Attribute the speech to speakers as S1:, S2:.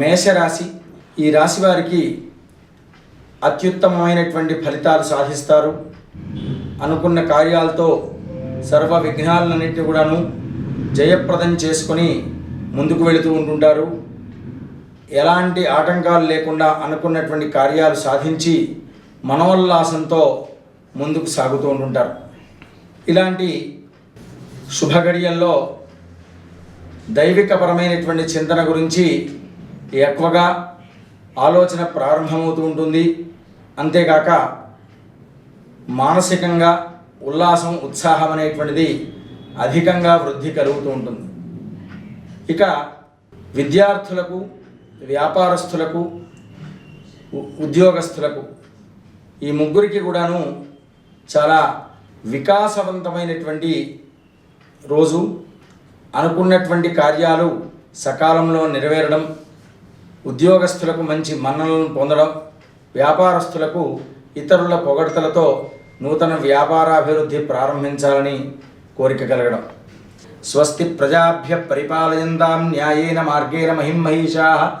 S1: మేషరాశి ఈ రాశి వారికి అత్యుత్తమమైనటువంటి ఫలితాలు సాధిస్తారు. అనుకున్న కార్యాలతో సర్వ విఘ్నాలన్నింటినీ కూడాను జయప్రదం చేసుకొని ముందుకు వెళుతూ ఉంటుంటారు. ఎలాంటి ఆటంకాలు లేకుండా అనుకున్నటువంటి కార్యాలు సాధించి మనోల్లాసంతో ముందుకు సాగుతూ ఉంటుంటారు. ఇలాంటి శుభగడియల్లో దైవికపరమైనటువంటి చింతన గురించి ఎక్కువగా ఆలోచన ప్రారంభమవుతూ ఉంటుంది. అంతేకాక మానసికంగా ఉల్లాసం ఉత్సాహం అనేటువంటిది అధికంగా వృద్ధి కలుగుతూ ఉంటుంది. ఇక విద్యార్థులకు వ్యాపారస్తులకు ఉద్యోగస్తులకు ఈ ముగ్గురికి కూడాను చాలా వికాసవంతమైనటువంటి రోజు. అనుకున్నటువంటి కార్యాలు సకాలంలో నెరవేరడం ఉద్యోగస్తులకు మంచి మన్నలను పొందడం వ్యాపారస్తులకు ఇతరుల పొగడ్తలతో నూతన వ్యాపారాభివృద్ధి ప్రారంభించాలని కోరిక కలగడం. స్వస్తి ప్రజాభ్య పరిపాలయంతాం న్యాయేన మార్గేణ మహిషా